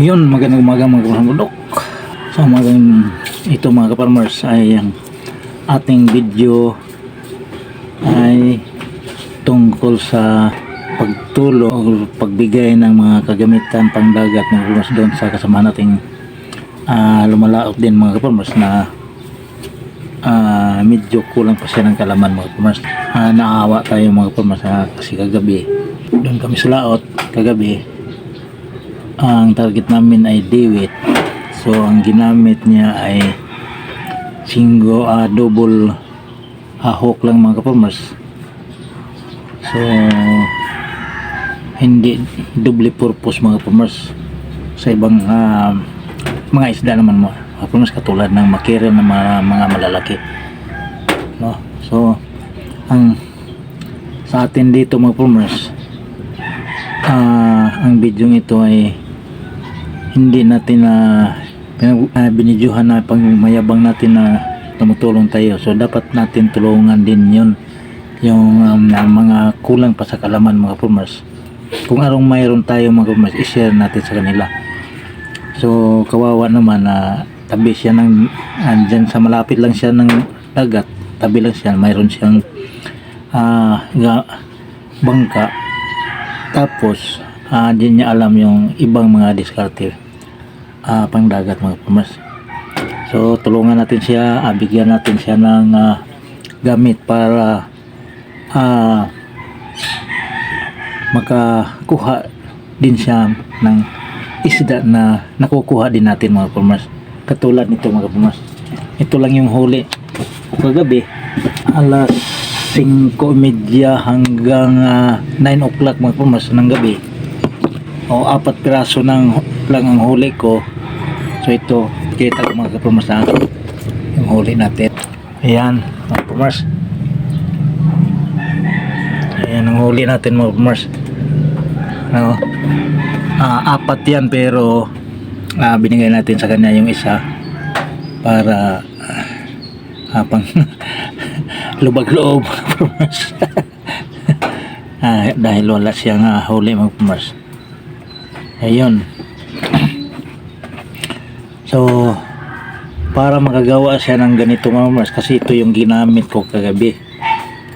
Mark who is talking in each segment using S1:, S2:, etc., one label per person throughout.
S1: Yun, magandang umaga mga kapamudok. So umagang ito mga kaparmers ay ang ating video ay tungkol sa pagtulo o pagbigay ng mga kagamitan pangdagat ng kaparmers doon sa kasama nating ah, lumalaot din mga kaparmers na ah, medyo kulang pa siya ng kalaman mga kaparmers. Ah, naawa tayo mga kaparmers kasi kagabi doon kami sa laot kagabi ang target namin ay Dewit. So ang ginamit niya ay single ah, double ah, hook lang mga kapalmers so hindi double purpose mga kapalmers sa ibang ah, mga isda naman mga kapalmers katulad ng makere ng mga, mga malalaki. No? So ang sa atin dito mga kapalmers ah, ang video ito ay hindi natin na pinag- ah, binidyuhan na pang mayabang natin na tumutulong tayo. So dapat natin tulungan din yun. Yung um, mga kulang pa sa kalaman mga farmers. Kung anong mayroon tayo mga farmers i-share natin sa kanila. So kawawa naman na tabi siya ng andyan sa malapit lang siya ng dagat. Tabi lang siya mayroon siyang ga- bangka. Tapos ah, di niya alam yung ibang mga diskarte ah, pangdagat mga farmers. So tulungan natin siya ah, bigyan natin siya ng ah, gamit para ah, makakuha din siya ng isda na nakukuha din natin mga farmers. Katulad nito mga farmers. Ito lang yung huli. Kagabi alas 5.30 hanggang ah, 9 o'clock mga farmers ng gabi. O apat piraso ng lang ang huli ko so ito kita ko mga farmers ha yung huli natin. Ayan mga farmers ayan ang huli natin mga farmers ano? Ah, apat yan pero ah, binigay natin sa kanya yung isa para ah, pang lubag-loob ah, dahil wala siyang ah, huli mga farmers ayun so para makagawa siya ng ganito mga farmers kasi ito yung ginamit ko kagabi.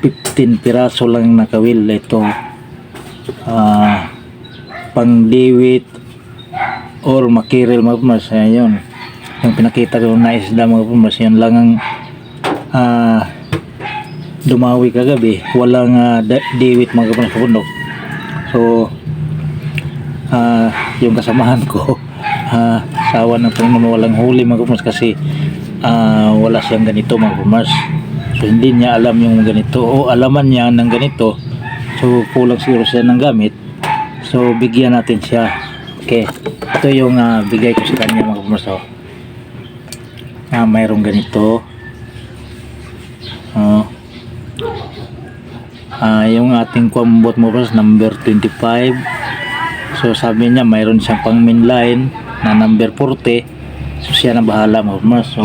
S1: 15 piraso lang nakawil ito ah pang diwit or makiril mga farmers ayun yung pinakita ko na isda mga farmers yun lang ang ah dumawi kagabi. Walang uh, diwit mga farmers sa bundok. So ah yung kasamahan ko ah sawa ng Panginoon walang huli mga farmers kasi ah wala siyang ganito mga farmers so hindi niya alam yung ganito o alaman niya ng ganito. So kulang siguro siya ng gamit. So bigyan natin siya. Okay. Ito yung ah, bigay ko sa kanya mga farmers oh. ah mayroong ganito. Oh. Ah yung ating kwambot mo number 25 So sabi niya mayroon siyang pang mainline na number 40. So siya na bahala mga farmers. So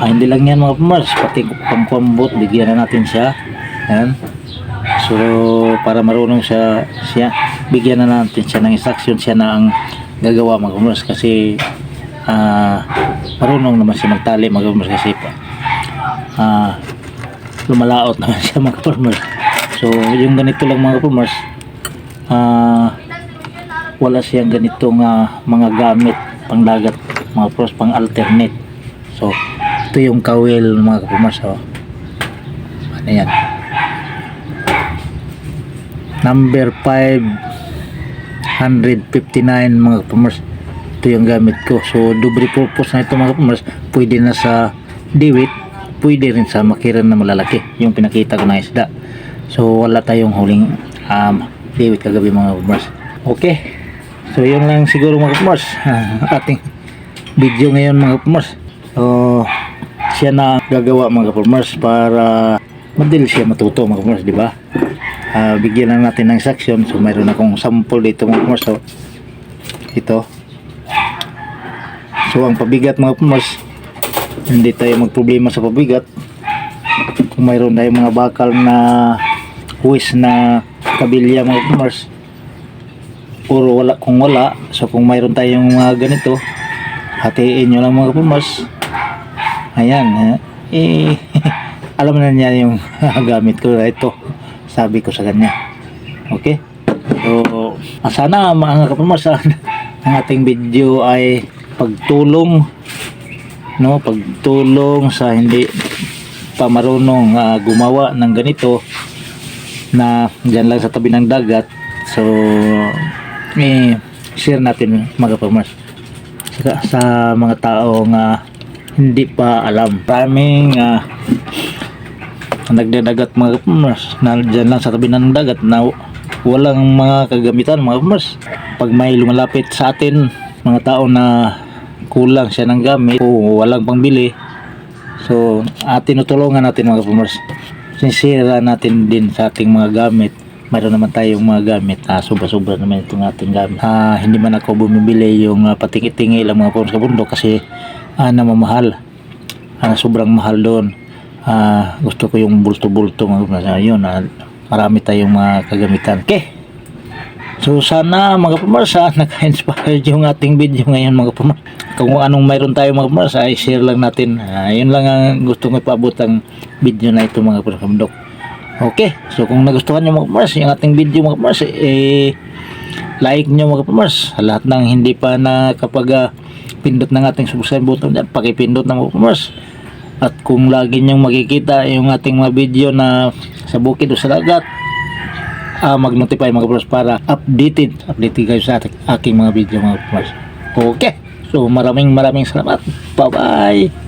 S1: ah, hindi lang yan mga farmers. Pati pang kwambot bigyan na natin siya. Yan. So para marunong siya, siya bigyan na natin siya ng instruction siya na ang gagawa mga farmers kasi ah marunong naman siya magtali mga farmers kasi ah lumalaot naman siya mga farmers. So yung ganito lang mga farmers ah wala siyang ganitong ah, mga gamit pangdagat mga pros pang alternate. So ito yung kawil mga kapumas oh. ano yan? Number 559 mga kapumas. Ito yung gamit ko. So double purpose na ito mga kapumas. Pwede na sa diwit pwede rin sa makiran na malalaki. Yung pinakita ko na isda. So wala tayong huling um, diwit kagabi mga kapumas. Okay So yun lang siguro mga kumars ating video ngayon mga kumars. So siya na gagawa mga kumars para madali siya matuto mga kumars, di ba? Ah, bigyan lang natin ng section. So mayroon akong sample dito mga kumars. So ito. So ang pabigat mga kumars, hindi tayo magproblema sa pabigat. Kung mayroon tayong mga bakal na huwis na kabilya mga kumars, puro wala kung wala so kung mayroon tayong mga ganito hatiin nyo lang mga kapamars ayan ha? eh alam na niya yung gamit ko ito sabi ko sa kanya. Okay? So sana mga kapamars ah, ang ating video ay pagtulong no? Pagtulong sa hindi pa marunong ah, gumawa ng ganito na dyan lang sa tabi ng dagat. So eh, share natin mga kapamars sa, sa mga tao nga hindi pa alam. Maraming ah, nagdadagat mga kapamars na dyan lang sa tabi ng dagat na walang mga kagamitan mga kapamars pag may lumalapit sa atin mga tao na kulang siya ng gamit o walang pangbili so atin tinutulungan natin mga kapamars sinsira natin din sa ating mga gamit mayroon naman tayong mga gamit ah, sobra-sobra naman itong ating gamit ah, hindi man ako bumibili yung uh, patingi-tingi lang mga kapamars sa bundok kasi ah, namamahal ah, sobrang mahal doon ah, gusto ko yung bulto-bulto mga kapamars Ah, yun ah, marami tayong mga kagamitan okay So sana mga pamars ha, naka-inspire yung ating video ngayon mga pamars. Kung anong mayroon tayo mga pamars ay share lang natin. Ah, yun lang ang gusto ko ipaabot ang video na ito mga pamars. Okay, so kung nagustuhan nyo mga pamars yung ating video mga pamars eh like nyo mga pamars. Sa lahat ng hindi pa na kapag ah, pindot ng ating subscribe button dyan, pakipindot ng mga pamars. At kung lagi nyong makikita yung ating mga video na sa bukid o sa dagat, ah mag-notify mga kapatid para updated updated kayo sa ating, aking mga video mga kapatid okay so maraming maraming salamat bye bye